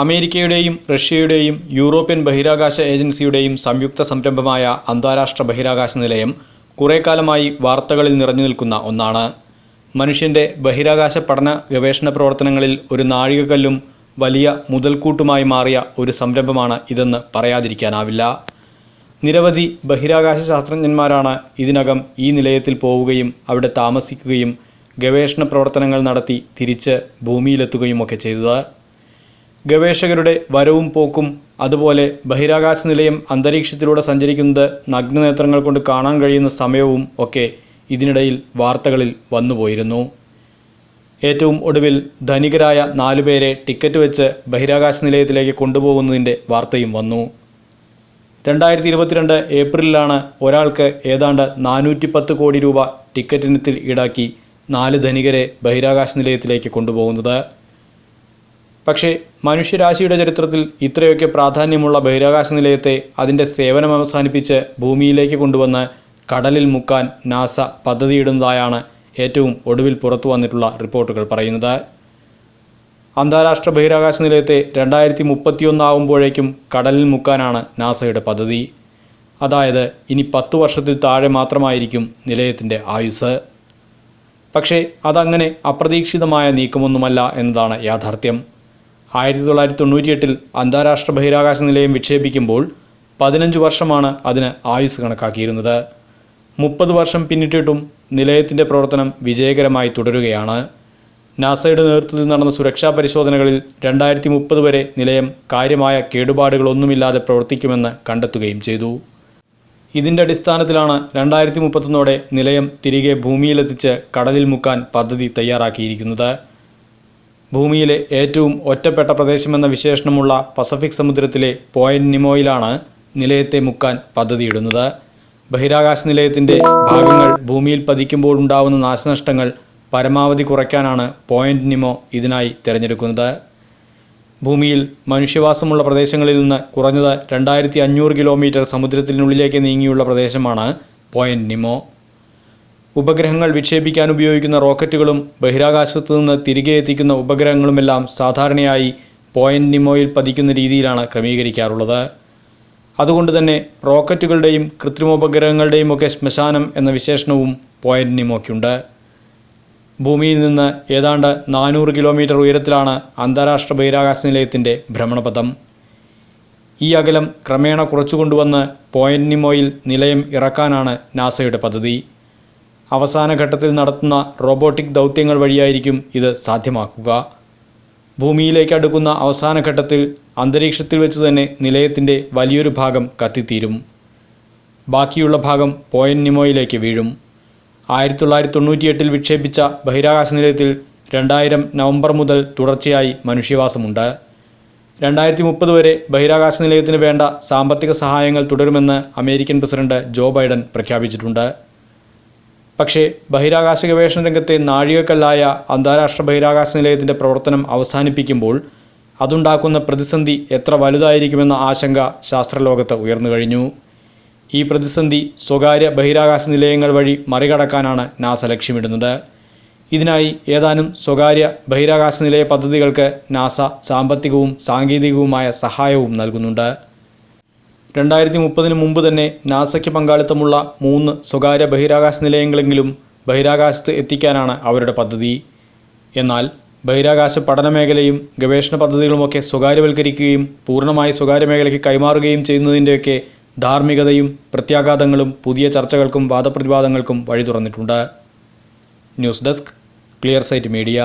അമേരിക്കയുടെയും റഷ്യയുടെയും യൂറോപ്യൻ ബഹിരാകാശ ഏജൻസിയുടെയും സംയുക്ത സംരംഭമായ അന്താരാഷ്ട്ര ബഹിരാകാശ നിലയം കുറേക്കാലമായി വാർത്തകളിൽ നിറഞ്ഞു നിൽക്കുന്ന ഒന്നാണ്. മനുഷ്യന്റെ ബഹിരാകാശ പഠന ഗവേഷണ പ്രവർത്തനങ്ങളിൽ ഒരു നാഴികക്കല്ലും വലിയ മുതൽക്കൂട്ടുമായി മാറിയ ഒരു സംരംഭമാണ് ഇതെന്ന് പറയാതിരിക്കാനാവില്ല. നിരവധി ബഹിരാകാശ ശാസ്ത്രജ്ഞന്മാരാണ് ഇതിനകം ഈ നിലയത്തിൽ പോവുകയും അവിടെ താമസിക്കുകയും ഗവേഷണ പ്രവർത്തനങ്ങൾ നടത്തി തിരിച്ച് ഭൂമിയിലെത്തുകയുമൊക്കെ ചെയ്തത്. ഗവേഷകരുടെ വരവും പോക്കും അതുപോലെ ബഹിരാകാശ നിലയം അന്തരീക്ഷത്തിലൂടെ സഞ്ചരിക്കുന്നത് നഗ്നനേത്രങ്ങൾ കൊണ്ട് കാണാൻ കഴിയുന്ന സമയവും ഒക്കെ ഇതിനിടയിൽ വാർത്തകളിൽ വന്നുപോയിരുന്നു. ഏറ്റവും ഒടുവിൽ ധനികരായ നാലുപേരെ ടിക്കറ്റ് വെച്ച് ബഹിരാകാശ നിലയത്തിലേക്ക് കൊണ്ടുപോകുന്നതിന്റെ വാർത്തയും വന്നു. രണ്ടായിരത്തി ഇരുപത്തിരണ്ട് ഏപ്രിലിലാണ് ഒരാൾക്ക് ഏതാണ്ട് നാനൂറ്റി പത്ത് കോടി രൂപ ടിക്കറ്റിനത്തിൽ ഈടാക്കി നാല് ധനികരെ ബഹിരാകാശ നിലയത്തിലേക്ക് കൊണ്ടുപോകുന്നത്. പക്ഷേ മനുഷ്യരാശിയുടെ ചരിത്രത്തിൽ ഇത്രയൊക്കെ പ്രാധാന്യമുള്ള ബഹിരാകാശ നിലയത്തെ അതിന്റെ സേവനം അവസാനിപ്പിച്ച് ഭൂമിയിലേക്ക് കൊണ്ടുവന്ന് കടലിൽ മുക്കാൻ നാസ പദ്ധതിയിടുന്നതായാണ് ഏറ്റവും ഒടുവിൽ പുറത്തു വന്നിട്ടുള്ള റിപ്പോർട്ടുകൾ പറയുന്നത്. അന്താരാഷ്ട്ര ബഹിരാകാശ നിലയത്തെ രണ്ടായിരത്തി മുപ്പത്തിയൊന്നാവുമ്പോഴേക്കും കടലിൽ മുക്കാനാണ് നാസയുടെ പദ്ധതി. അതായത് ഇനി പത്ത് വർഷത്തിൽ താഴെ മാത്രമായിരിക്കും നിലയത്തിന്റെ ആയുസ് പക്ഷേ അതങ്ങനെ അപ്രതീക്ഷിതമായ നീക്കമൊന്നുമല്ല എന്നതാണ് യാഥാർത്ഥ്യം. ആയിരത്തി തൊള്ളായിരത്തി തൊണ്ണൂറ്റിയെട്ടിൽ അന്താരാഷ്ട്ര ബഹിരാകാശ നിലയം വിക്ഷേപിക്കുമ്പോൾ പതിനഞ്ച് വർഷമാണ് അതിന് ആയുസ് കണക്കാക്കിയിരുന്നത്. മുപ്പത് വർഷം പിന്നിട്ടിട്ടും നിലയത്തിന്റെ പ്രവർത്തനം വിജയകരമായി തുടരുകയാണ്. നാസയുടെ നേതൃത്വത്തിൽ നടന്ന സുരക്ഷാ പരിശോധനകളിൽ രണ്ടായിരത്തി മുപ്പത് വരെ നിലയം കാര്യമായ കേടുപാടുകളൊന്നുമില്ലാതെ പ്രവർത്തിക്കുമെന്ന് കണ്ടെത്തുകയും ചെയ്തു. ഇതിന്റെ അടിസ്ഥാനത്തിലാണ് രണ്ടായിരത്തി മുപ്പത്തൊന്നോടെ നിലയം തിരികെ ഭൂമിയിലെത്തിച്ച് കടലിൽ മുക്കാൻ പദ്ധതി തയ്യാറാക്കിയിരിക്കുന്നത്. ഭൂമിയിലെ ഏറ്റവും ഒറ്റപ്പെട്ട പ്രദേശമെന്ന വിശേഷണമുള്ള പസഫിക് സമുദ്രത്തിലെ പോയിന്റ് നിമോയിലാണ് നിലയത്തെ മുക്കാൻ പദ്ധതിയിടുന്നത്. ബഹിരാകാശ നിലയത്തിന്റെ ഭാഗങ്ങൾ ഭൂമിയിൽ പതിക്കുമ്പോൾ ഉണ്ടാവുന്ന നാശനഷ്ടങ്ങൾ പരമാവധി കുറയ്ക്കാനാണ് പോയിന്റ് നിമോ ഇതിനായി തിരഞ്ഞെടുക്കുന്നത്. ഭൂമിയിൽ മനുഷ്യവാസമുള്ള പ്രദേശങ്ങളിൽ നിന്ന് കുറഞ്ഞത് രണ്ടായിരത്തി അഞ്ഞൂറ് കിലോമീറ്റർ സമുദ്രത്തിനുള്ളിലേക്ക് നീങ്ങിയുള്ള പ്രദേശമാണ് പോയിന്റ് നിമോ. ഉപഗ്രഹങ്ങൾ വിക്ഷേപിക്കാൻ ഉപയോഗിക്കുന്ന റോക്കറ്റുകളും ബഹിരാകാശത്തു നിന്ന് തിരികെ എത്തിക്കുന്ന ഉപഗ്രഹങ്ങളുമെല്ലാം സാധാരണയായി പോയിന്റ് നിമോയിൽ പതിക്കുന്ന രീതിയിലാണ് ക്രമീകരിക്കാറുള്ളത്. അതുകൊണ്ട് തന്നെ റോക്കറ്റുകളുടെയും കൃത്രിമോപഗ്രഹങ്ങളുടെയും ഒക്കെ ശ്മശാനം എന്ന വിശേഷണവും പോയിന്റ് നിമോയ്ക്കുണ്ട്. ഭൂമിയിൽ നിന്ന് ഏതാണ്ട് നാനൂറ് കിലോമീറ്റർ ഉയരത്തിലാണ് അന്താരാഷ്ട്ര ബഹിരാകാശ നിലയത്തിന്റെ ഭ്രമണപഥം. ഈ അകലം ക്രമേണ കുറച്ചുകൊണ്ടുവന്ന് പോയിന്റ് നിമോയിൽ നിലയം ഇറക്കാനാണ് നാസയുടെ പദ്ധതി. അവസാന ഘട്ടത്തിൽ നടത്തുന്ന റോബോട്ടിക് ദൗത്യങ്ങൾ വഴിയായിരിക്കും ഇത് സാധ്യമാക്കുക. ഭൂമിയിലേക്ക് അടുക്കുന്ന അവസാന ഘട്ടത്തിൽ അന്തരീക്ഷത്തിൽ വെച്ച് തന്നെ നിലയത്തിന്റെ വലിയൊരു ഭാഗം കത്തിത്തീരും. ബാക്കിയുള്ള ഭാഗം പോയൻ നിമോയിലേക്ക് വീഴും. ആയിരത്തി തൊള്ളായിരത്തി തൊണ്ണൂറ്റിയെട്ടിൽ വിക്ഷേപിച്ച ബഹിരാകാശ നിലയത്തിൽ രണ്ടായിരം നവംബർ മുതൽ തുടർച്ചയായി മനുഷ്യവാസമുണ്ട്. രണ്ടായിരത്തി മുപ്പത് വരെ ബഹിരാകാശ നിലയത്തിന് വേണ്ട സാമ്പത്തിക സഹായങ്ങൾ തുടരുമെന്ന് അമേരിക്കൻ പ്രസിഡന്റ് ജോ ബൈഡൻ പ്രഖ്യാപിച്ചിട്ടുണ്ട്. പക്ഷേ ബഹിരാകാശ ഗവേഷണ രംഗത്തെ നാഴികക്കല്ലായ അന്താരാഷ്ട്ര ബഹിരാകാശ നിലയത്തിന്റെ പ്രവർത്തനം അവസാനിപ്പിക്കുമ്പോൾ അതുണ്ടാക്കുന്ന പ്രതിസന്ധി എത്ര വലുതായിരിക്കുമെന്ന ആശങ്ക ശാസ്ത്രലോകത്ത് ഉയർന്നു കഴിഞ്ഞു. ഈ പ്രതിസന്ധി സ്വകാര്യ ബഹിരാകാശ നിലയങ്ങൾ വഴി മറികടക്കാനാണ് നാസ ലക്ഷ്യമിടുന്നത്. ഇതിനായി ഏതാനും സ്വകാര്യ ബഹിരാകാശ നിലയ പദ്ധതികൾക്ക് നാസ സാമ്പത്തികവും സാങ്കേതികവുമായ സഹായവും നൽകുന്നുണ്ട്. രണ്ടായിരത്തി മുപ്പതിന് മുമ്പ് തന്നെ നാസയ്ക്ക് പങ്കാളിത്തമുള്ള മൂന്ന് സ്വകാര്യ ബഹിരാകാശ നിലയങ്ങളെങ്കിലും ബഹിരാകാശത്ത് എത്തിക്കാനാണ് അവരുടെ പദ്ധതി. എന്നാൽ ബഹിരാകാശ പഠന മേഖലയും ഗവേഷണ പദ്ധതികളുമൊക്കെ സ്വകാര്യവൽക്കരിക്കുകയും പൂർണമായി സ്വകാര്യ മേഖലയ്ക്ക് കൈമാറുകയും ചെയ്യുന്നതിന്റെയൊക്കെ ധാർമ്മികതയും പ്രത്യാഘാതങ്ങളും പുതിയ ചർച്ചകൾക്കും വാദപ്രതിവാദങ്ങൾക്കും വഴി തുറന്നിട്ടുണ്ട് news desk clear sight media.